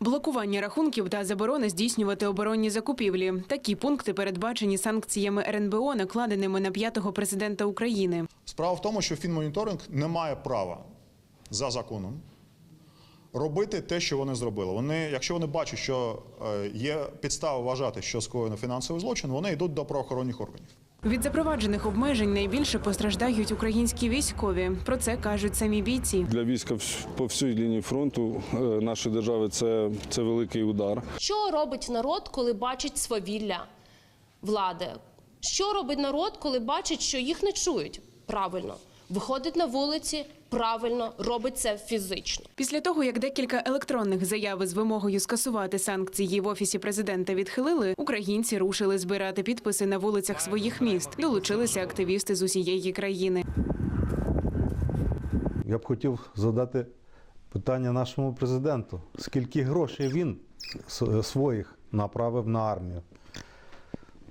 Блокування рахунків та заборони здійснювати оборонні закупівлі. Такі пункти передбачені санкціями РНБО, накладеними на п'ятого президента України. Справа в тому, що фінмоніторинг не має права за законом робити те, що вони зробили. Вони, якщо вони бачать, що е, є підстава вважати, що скоєно фінансовий злочин, вони йдуть до правоохоронних органів. Від запроваджених обмежень найбільше постраждають українські військові. Про це кажуть самі бійці. Для війська по всій лінії фронту е, нашої держави це, це великий удар. Що робить народ, коли бачить свавілля влади? Що робить народ, коли бачить, що їх не чують? Правильно, виходить на вулиці, правильно, робить це фізично. Після того, як декілька електронних заяв з вимогою скасувати санкції в офісі президента відхилили, українці рушили збирати підписи на вулицях своїх міст. Долучилися активісти з усієї країни. Я б хотів задати питання нашому президенту: скільки грошей він своїх направив на армію?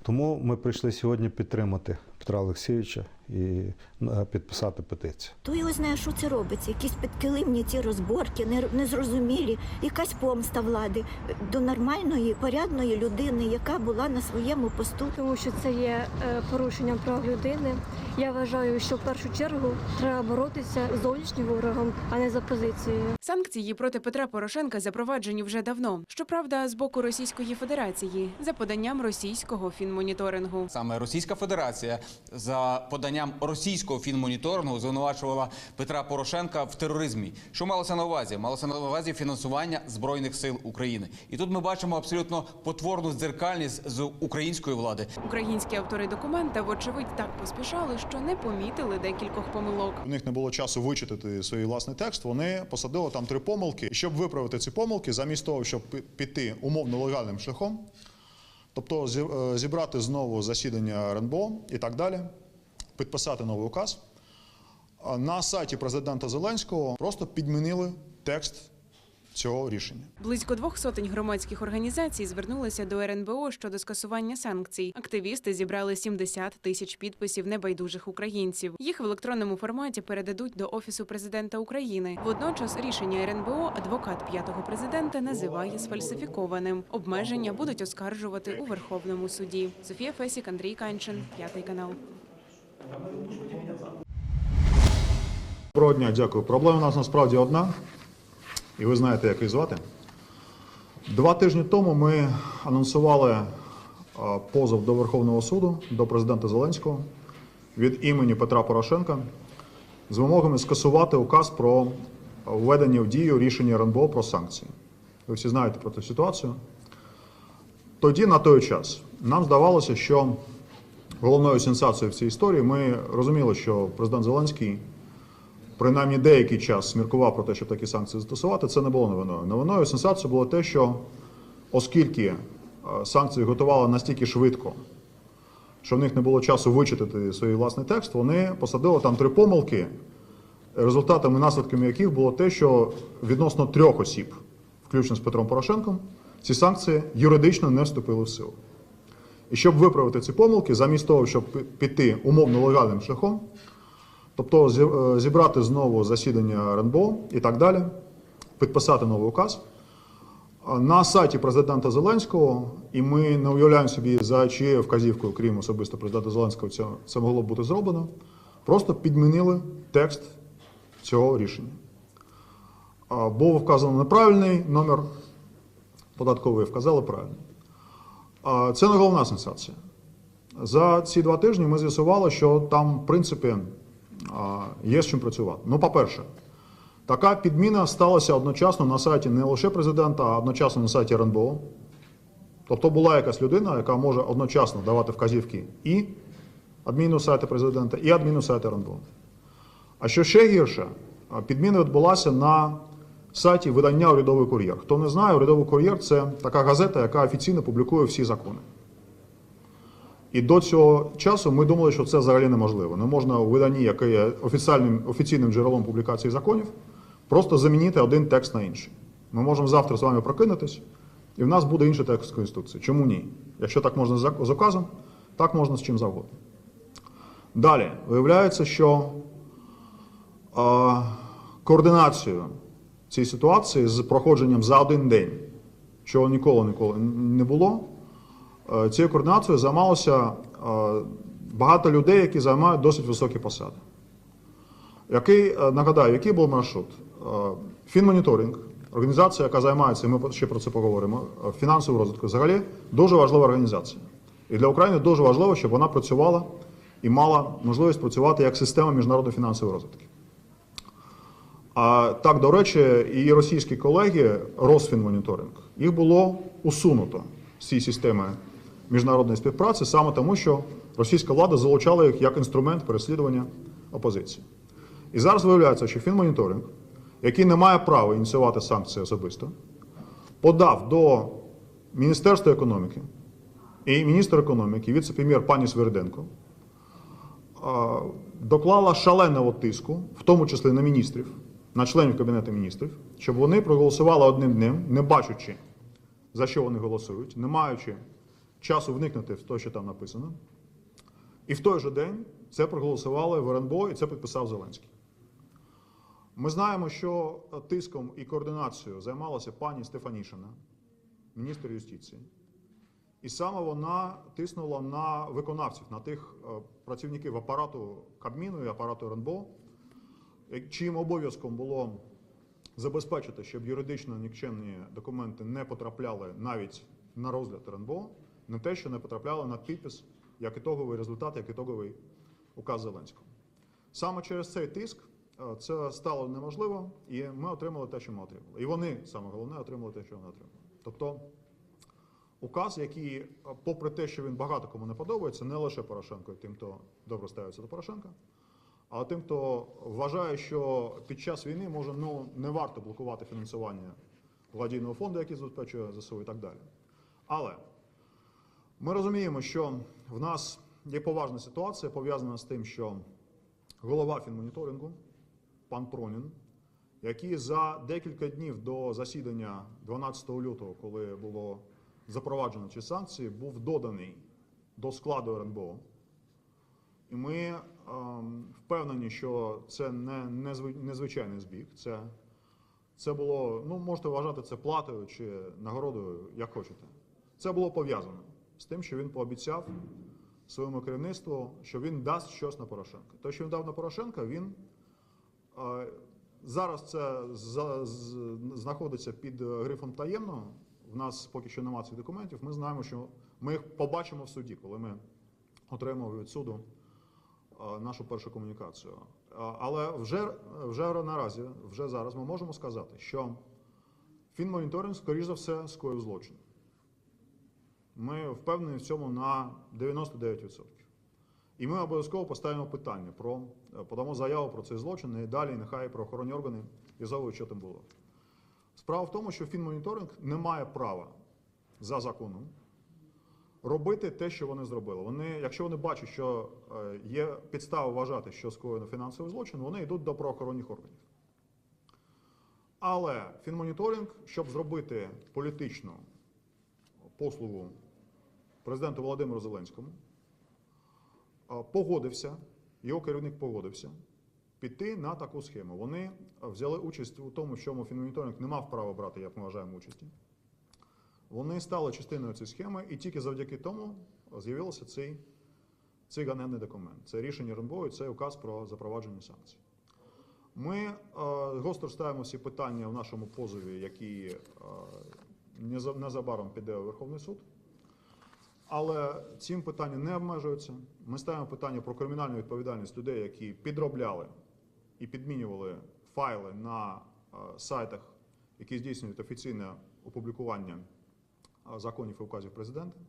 Тому ми прийшли сьогодні підтримати Петра Олексійовича і е, підписати петицію. То його знає, що це робиться. Якісь підкилимні ці розборки, не- незрозумілі, якась помста влади до нормальної, порядної людини, яка була на своєму посту. тому що це є е, порушенням прав людини. Я вважаю, що в першу чергу треба боротися з зовнішнім ворогом, а не за позицією. Санкції проти Петра Порошенка запроваджені вже давно. Щоправда, з боку Російської Федерації за поданням російського фінмоніторингу. Саме Російська Федерація за поданням російського фінмоніторингу звинувачувала Петра Порошенка в тероризмі. Що малося на увазі? Малося на увазі фінансування збройних сил України. І тут ми бачимо абсолютно потворну дзеркальність з української влади. Українські автори документа, вочевидь, так поспішали, що не помітили декількох помилок. У них не було часу вичитати свій власний текст. Вони посадили там три помилки. І щоб виправити ці помилки, замість того, щоб піти умовно легальним шляхом, тобто зі- е, зібрати знову засідання РНБО і так далі, підписати новий указ. На сайті президента Зеленського просто підмінили текст цього рішення. Близько двох сотень громадських організацій звернулися до РНБО щодо скасування санкцій. Активісти зібрали 70 тисяч підписів небайдужих українців. Їх в електронному форматі передадуть до офісу президента України. Водночас рішення РНБО адвокат п'ятого президента називає сфальсифікованим. Обмеження будуть оскаржувати у Верховному суді. Софія Фесік, Андрій Канчин, п'ятий канал. Доброго дня, дякую. Проблема у нас насправді одна, і ви знаєте, як її звати. Два тижні тому ми анонсували е, позов до Верховного суду до президента Зеленського від імені Петра Порошенка з вимогами скасувати указ про введення в дію рішення РНБО про санкції. Ви всі знаєте про цю ситуацію. Тоді, на той час, нам здавалося, що головною сенсацією в цій історії ми розуміли, що президент Зеленський принаймні деякий час сміркував про те, щоб такі санкції застосувати, це не було новиною. Новиною сенсацією було те, що оскільки е, санкції готували настільки швидко, що в них не було часу вичитати свій власний текст, вони посадили там три помилки, результатами наслідками яких було те, що відносно трьох осіб, включно з Петром Порошенком, ці санкції юридично не вступили в силу. І щоб виправити ці помилки, замість того, щоб піти умовно легальним шляхом, Тобто е, зібрати знову засідання РНБО і так далі, підписати новий указ. На сайті президента Зеленського, і ми не уявляємо собі, за чиєю вказівкою, крім особисто президента Зеленського, це, це могло бути зроблено, просто підмінили текст цього рішення. Був вказано неправильний номер податковий, вказали правильний. Це не головна сенсація. За ці два тижні ми з'ясували, що там, в принципі, є з чим працювати. Ну, по-перше, така підміна сталася одночасно на сайті не лише президента, а одночасно на сайті РНБО. Тобто була якась людина, яка може одночасно давати вказівки і адміну сайту президента, і адміну сайту РНБО. А що ще гірше, підміна відбулася на сайті видання Урядовий кур'єр. Хто не знає, Урядовий кур'єр це така газета, яка офіційно публікує всі закони. І до цього часу ми думали, що це взагалі неможливо. Не можна у виданні, яке є офіційним, офіційним джерелом публікації законів, просто замінити один текст на інший. Ми можемо завтра з вами прокинутись, і в нас буде інший текст Конституції. Чому ні? Якщо так можна з указом, так можна з чим завгодно. Далі, виявляється, що е, координацію цієї ситуації з проходженням за один день чого ніколи ніколи не було. Е, Цією координацією займалося е, багато людей, які займають досить високі посади. Який, е, нагадаю, який був маршрут? Фінмоніторинг, організація, яка займається, і ми ще про це поговоримо, фінансовою розвитку. Взагалі дуже важлива організація. І для України дуже важливо, щоб вона працювала і мала можливість працювати як система міжнародної фінансової розвитки. А так, до речі, і російські колеги, Росфінмоніторинг, їх було усунуто з цієї системи міжнародної співпраці саме тому, що російська влада залучала їх як інструмент переслідування опозиції. І зараз виявляється, що Фінмоніторинг, який не має права ініціювати санкції особисто, подав до Міністерства економіки і міністр економіки, віце-прем'єр пані Свериденко, а, доклала шаленого тиску, в тому числі на міністрів, на членів Кабінету міністрів, щоб вони проголосували одним днем, не бачачи, за що вони голосують, не маючи часу вникнути в те, що там написано. І в той же день це проголосували в РНБО і це підписав Зеленський. Ми знаємо, що тиском і координацією займалася пані Стефанішина, міністр юстиції. І саме вона тиснула на виконавців, на тих е, працівників апарату Кабміну і апарату РНБО, чиїм обов'язком було забезпечити, щоб юридично нікчемні документи не потрапляли навіть на розгляд РНБО, не те, що не потрапляли на підпис як ітоговий результат, як ітоговий указ Зеленського. Саме через цей тиск е, це стало неможливо, і ми отримали те, що ми отримали. І вони, саме головне, отримали те, що вони отримали. Тобто указ, який, е, попри те, що він багато кому не подобається, не лише Порошенко і тим, хто добре ставиться до Порошенка, а тим, хто вважає, що під час війни може ну, не варто блокувати фінансування благодійного фонду, який забезпечує ЗСУ і так далі. Але ми розуміємо, що в нас є поважна ситуація, пов'язана з тим, що голова фінмоніторингу, пан Пронін, який за декілька днів до засідання 12 лютого, коли було запроваджено ці санкції, був доданий до складу РНБО. І ми ем, впевнені, що це не незви- незвичайний збіг. Це, це було, ну можете вважати це платою чи нагородою, як хочете. Це було пов'язано з тим, що він пообіцяв своєму керівництву, що він дасть щось на Порошенка. Те, що він дав на Порошенка, він е, зараз це за, з, знаходиться під грифом таємно. В нас поки що немає цих документів. Ми знаємо, що ми їх побачимо в суді, коли ми отримаємо від суду нашу першу комунікацію. Е, Але вже, вже наразі, вже зараз ми можемо сказати, що фінмоніторинг, скоріш за все, скоїв злочин. Ми впевнені в цьому на 99%. І ми обов'язково поставимо питання про е, подамо заяву про цей злочин і далі нехай правоохоронні органи з'ясовують, що там було. Справа в тому, що фінмоніторинг не має права за законом робити те, що вони зробили. Вони, якщо вони бачать, що е, є підстава вважати, що скоєно фінансовий злочин, вони йдуть до правоохоронних органів. Але фінмоніторинг, щоб зробити політичну послугу президенту Володимиру Зеленському, е, погодився, його керівник погодився піти на таку схему. Вони взяли участь у тому, чому фінмоніторинг не мав права брати, як ми вважаємо, участі. Вони стали частиною цієї схеми, і тільки завдяки тому з'явився цей, цей ганебний документ. Це рішення РНБО і це указ про запровадження санкцій. Ми е, гостро ставимо всі питання в нашому позові, які е, неза- незабаром піде у Верховний суд. Але цим питання не обмежується. Ми ставимо питання про кримінальну відповідальність людей, які підробляли і підмінювали файли на е, сайтах, які здійснюють офіційне опублікування е, законів і указів президента.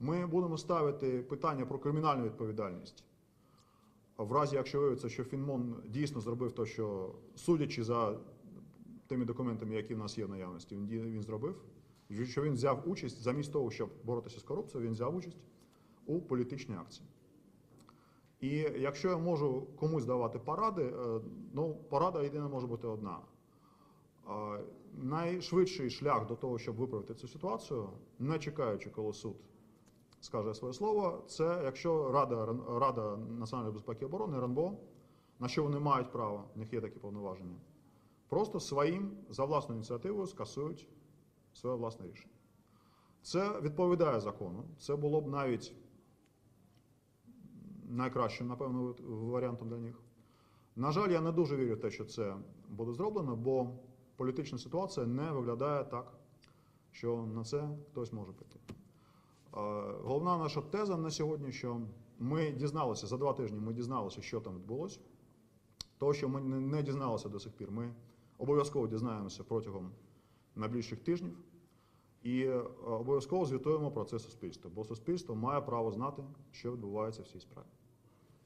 Ми будемо ставити питання про кримінальну відповідальність. В разі, якщо виявиться, що Фінмон дійсно зробив те, що судячи за тими документами, які в нас є в наявності, він, він зробив, що він взяв участь замість того, щоб боротися з корупцією, він взяв участь у політичній акції. І якщо я можу комусь давати поради, е, ну порада єдина може бути одна. Найшвидший шлях до того, щоб виправити цю ситуацію, не чекаючи, коли суд скаже своє слово, це якщо Рада, Рада національної безпеки і оборони, РНБО, на що вони мають право, в них є такі повноваження, просто своїм за власною ініціативою скасують своє власне рішення. Це відповідає закону. Це було б навіть найкращим, напевно, варіантом для них. На жаль, я не дуже вірю в те, що це буде зроблено, бо політична ситуація не виглядає так, що на це хтось може піти. Головна наша теза на сьогодні, що ми дізналися за два тижні, ми дізналися, що там відбулося. Того, що ми не- не дізналися до сих пір, ми обов'язково дізнаємося протягом найближчих тижнів і е, обов'язково звітуємо про це суспільство, бо суспільство має право знати, що відбувається в цій справі.